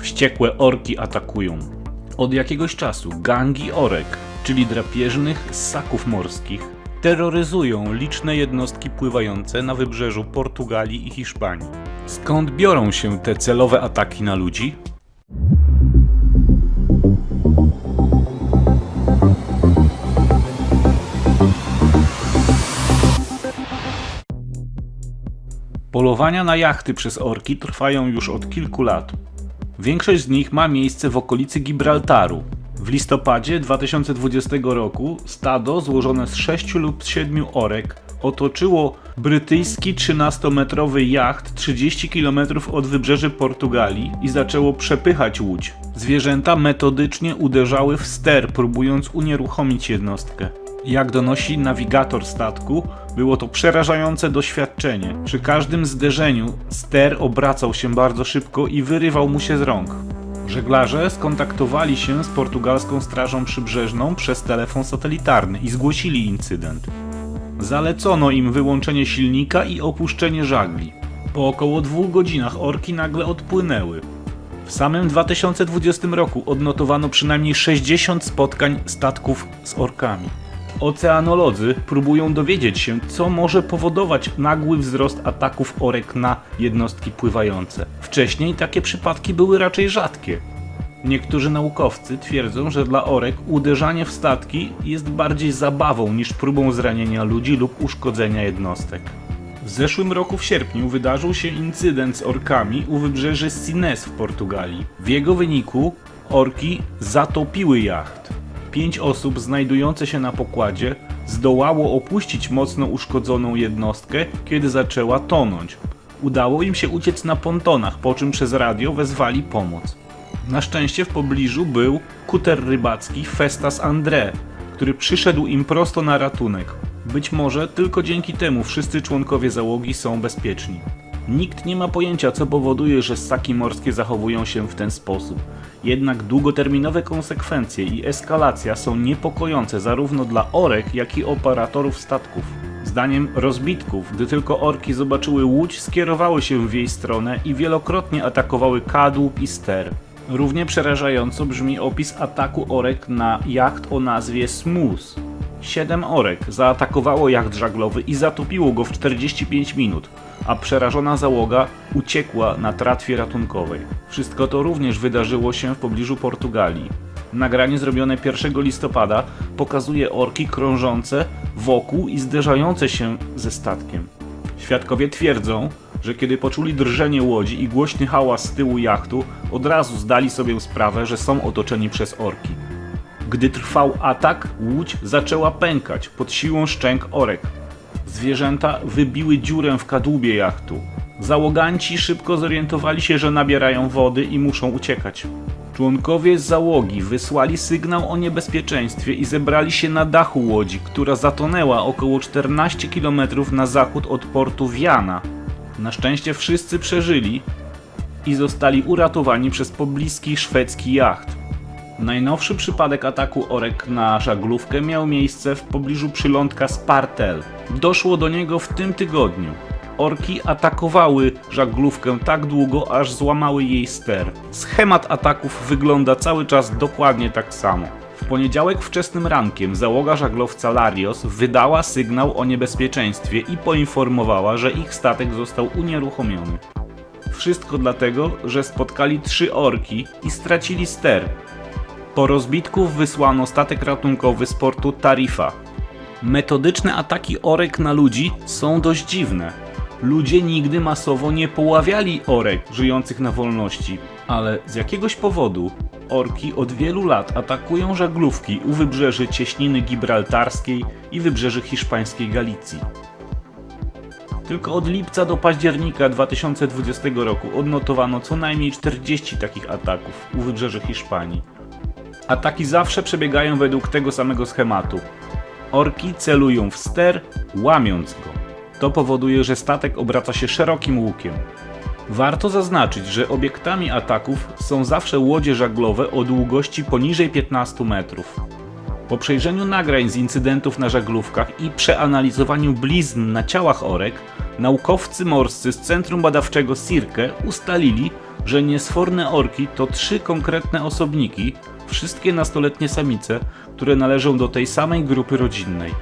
Wściekłe orki atakują. Od jakiegoś czasu gangi orek, czyli drapieżnych ssaków morskich, terroryzują liczne jednostki pływające na wybrzeżu Portugalii i Hiszpanii. Skąd biorą się te celowe ataki na ludzi? Polowania na jachty przez orki trwają już od kilku lat. Większość z nich ma miejsce w okolicy Gibraltaru. W listopadzie 2020 roku stado złożone z 6 lub 7 orek otoczyło brytyjski 13-metrowy jacht 30 km od wybrzeży Portugalii i zaczęło przepychać łódź. Zwierzęta metodycznie uderzały w ster, próbując unieruchomić jednostkę. Jak donosi nawigator statku, było to przerażające doświadczenie. Przy każdym zderzeniu ster obracał się bardzo szybko i wyrywał mu się z rąk. Żeglarze skontaktowali się z portugalską strażą przybrzeżną przez telefon satelitarny i zgłosili incydent. Zalecono im wyłączenie silnika i opuszczenie żagli. Po około dwóch godzinach orki nagle odpłynęły. W samym 2020 roku odnotowano przynajmniej 60 spotkań statków z orkami. Oceanolodzy próbują dowiedzieć się, co może powodować nagły wzrost ataków orek na jednostki pływające. Wcześniej takie przypadki były raczej rzadkie. Niektórzy naukowcy twierdzą, że dla orek uderzanie w statki jest bardziej zabawą niż próbą zranienia ludzi lub uszkodzenia jednostek. W zeszłym roku w sierpniu wydarzył się incydent z orkami u wybrzeży Sines w Portugalii. W jego wyniku orki zatopiły jacht. Pięć osób znajdujące się na pokładzie zdołało opuścić mocno uszkodzoną jednostkę, kiedy zaczęła tonąć. Udało im się uciec na pontonach, po czym przez radio wezwali pomoc. Na szczęście w pobliżu był kuter rybacki Festas André, który przyszedł im prosto na ratunek. Być może tylko dzięki temu wszyscy członkowie załogi są bezpieczni. Nikt nie ma pojęcia, co powoduje, że ssaki morskie zachowują się w ten sposób. Jednak długoterminowe konsekwencje i eskalacja są niepokojące zarówno dla orek, jak i operatorów statków. Zdaniem rozbitków, gdy tylko orki zobaczyły łódź, skierowały się w jej stronę i wielokrotnie atakowały kadłub i ster. Równie przerażająco brzmi opis ataku orek na jacht o nazwie Smooth. Siedem orek zaatakowało jacht żaglowy i zatopiło go w 45 minut, a przerażona załoga uciekła na tratwie ratunkowej. Wszystko to również wydarzyło się w pobliżu Portugalii. Nagranie zrobione 1 listopada pokazuje orki krążące wokół i zderzające się ze statkiem. Świadkowie twierdzą, że kiedy poczuli drżenie łodzi i głośny hałas z tyłu jachtu, od razu zdali sobie sprawę, że są otoczeni przez orki. Gdy trwał atak, łódź zaczęła pękać pod siłą szczęk orek. Zwierzęta wybiły dziurę w kadłubie jachtu. Załoganci szybko zorientowali się, że nabierają wody i muszą uciekać. Członkowie załogi wysłali sygnał o niebezpieczeństwie i zebrali się na dachu łodzi, która zatonęła około 14 km na zachód od portu Viana. Na szczęście wszyscy przeżyli i zostali uratowani przez pobliski szwedzki jacht. Najnowszy przypadek ataku orek na żaglówkę miał miejsce w pobliżu przylądka Spartel. Doszło do niego w tym tygodniu. Orki atakowały żaglówkę tak długo, aż złamały jej ster. Schemat ataków wygląda cały czas dokładnie tak samo. W poniedziałek wczesnym rankiem załoga żaglowca Larios wydała sygnał o niebezpieczeństwie i poinformowała, że ich statek został unieruchomiony. Wszystko dlatego, że spotkali trzy orki i stracili ster. Po rozbitku wysłano statek ratunkowy z portu Tarifa. Metodyczne ataki orek na ludzi są dość dziwne. Ludzie nigdy masowo nie poławiali orek żyjących na wolności, ale z jakiegoś powodu orki od wielu lat atakują żaglówki u wybrzeży cieśniny gibraltarskiej i wybrzeży hiszpańskiej Galicji. Tylko od lipca do października 2020 roku odnotowano co najmniej 40 takich ataków u wybrzeży Hiszpanii. Ataki zawsze przebiegają według tego samego schematu. Orki celują w ster, łamiąc go. To powoduje, że statek obraca się szerokim łukiem. Warto zaznaczyć, że obiektami ataków są zawsze łodzie żaglowe o długości poniżej 15 metrów. Po przejrzeniu nagrań z incydentów na żaglówkach i przeanalizowaniu blizn na ciałach orek, naukowcy morscy z Centrum Badawczego Sirke ustalili, że niesforne orki to trzy konkretne osobniki, wszystkie nastoletnie samice, które należą do tej samej grupy rodzinnej.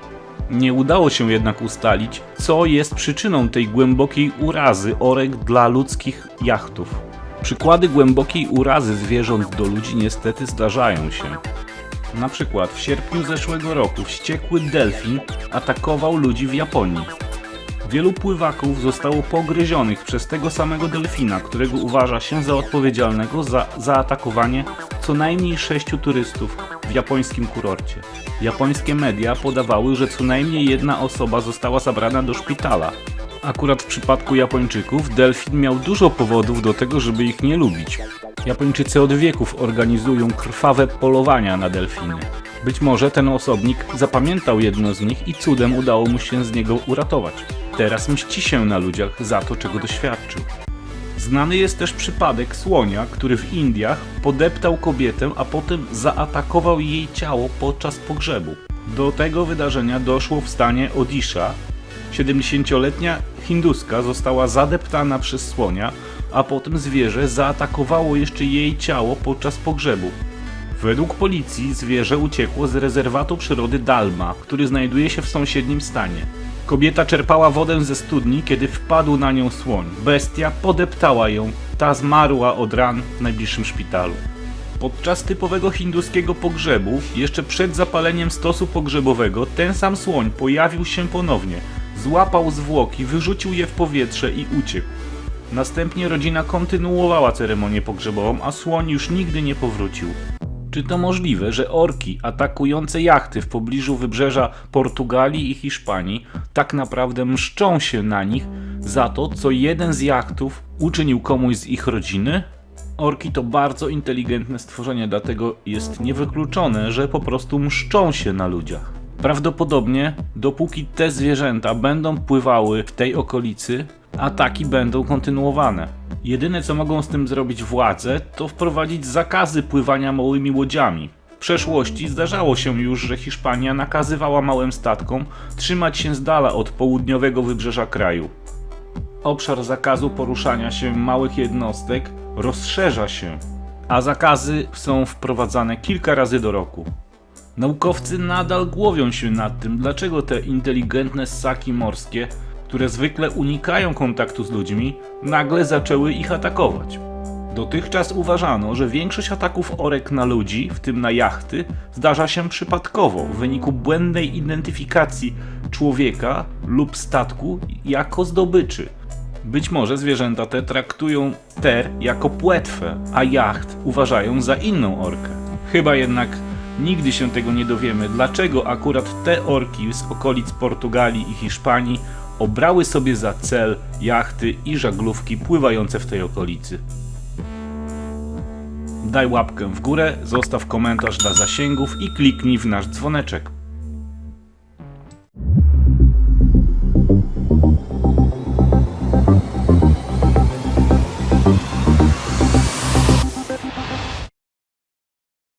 Nie udało się jednak ustalić, co jest przyczyną tej głębokiej urazy orek dla ludzkich jachtów. Przykłady głębokiej urazy zwierząt do ludzi niestety zdarzają się. Na przykład w sierpniu zeszłego roku wściekły delfin atakował ludzi w Japonii. Wielu pływaków zostało pogryzionych przez tego samego delfina, którego uważa się za odpowiedzialnego za zaatakowanie co najmniej sześciu turystów w japońskim kurorcie. Japońskie media podawały, że co najmniej jedna osoba została zabrana do szpitala. Akurat w przypadku Japończyków delfin miał dużo powodów do tego, żeby ich nie lubić. Japończycy od wieków organizują krwawe polowania na delfiny. Być może ten osobnik zapamiętał jedno z nich i cudem udało mu się z niego uratować. Teraz mści się na ludziach za to, czego doświadczył. Znany jest też przypadek słonia, który w Indiach podeptał kobietę, a potem zaatakował jej ciało podczas pogrzebu. Do tego wydarzenia doszło w stanie Odisha. 70-letnia hinduska została zadeptana przez słonia, a potem zwierzę zaatakowało jeszcze jej ciało podczas pogrzebu. Według policji zwierzę uciekło z rezerwatu przyrody Dalma, który znajduje się w sąsiednim stanie. Kobieta czerpała wodę ze studni, kiedy wpadł na nią słoń. Bestia podeptała ją, ta zmarła od ran w najbliższym szpitalu. Podczas typowego hinduskiego pogrzebu, jeszcze przed zapaleniem stosu pogrzebowego, ten sam słoń pojawił się ponownie. Złapał zwłoki, wyrzucił je w powietrze i uciekł. Następnie rodzina kontynuowała ceremonię pogrzebową, a słoń już nigdy nie powrócił. Czy to możliwe, że orki atakujące jachty w pobliżu wybrzeża Portugalii i Hiszpanii tak naprawdę mszczą się na nich za to, co jeden z jachtów uczynił komuś z ich rodziny? Orki to bardzo inteligentne stworzenie, dlatego jest niewykluczone, że po prostu mszczą się na ludziach. Prawdopodobnie, dopóki te zwierzęta będą pływały w tej okolicy, ataki będą kontynuowane. Jedyne co mogą z tym zrobić władze, to wprowadzić zakazy pływania małymi łodziami. W przeszłości zdarzało się już, że Hiszpania nakazywała małym statkom trzymać się z dala od południowego wybrzeża kraju. Obszar zakazu poruszania się małych jednostek rozszerza się, a zakazy są wprowadzane kilka razy do roku. Naukowcy nadal głowią się nad tym, dlaczego te inteligentne ssaki morskie, które zwykle unikają kontaktu z ludźmi, nagle zaczęły ich atakować. Dotychczas uważano, że większość ataków orek na ludzi, w tym na jachty, zdarza się przypadkowo w wyniku błędnej identyfikacji człowieka lub statku jako zdobyczy. Być może zwierzęta te traktują ter jako płetwę, a jacht uważają za inną orkę. Chyba jednak nigdy się tego nie dowiemy, dlaczego akurat te orki z okolic Portugalii i Hiszpanii obrały sobie za cel jachty i żaglówki pływające w tej okolicy. Daj łapkę w górę, zostaw komentarz dla zasięgów i kliknij w nasz dzwoneczek.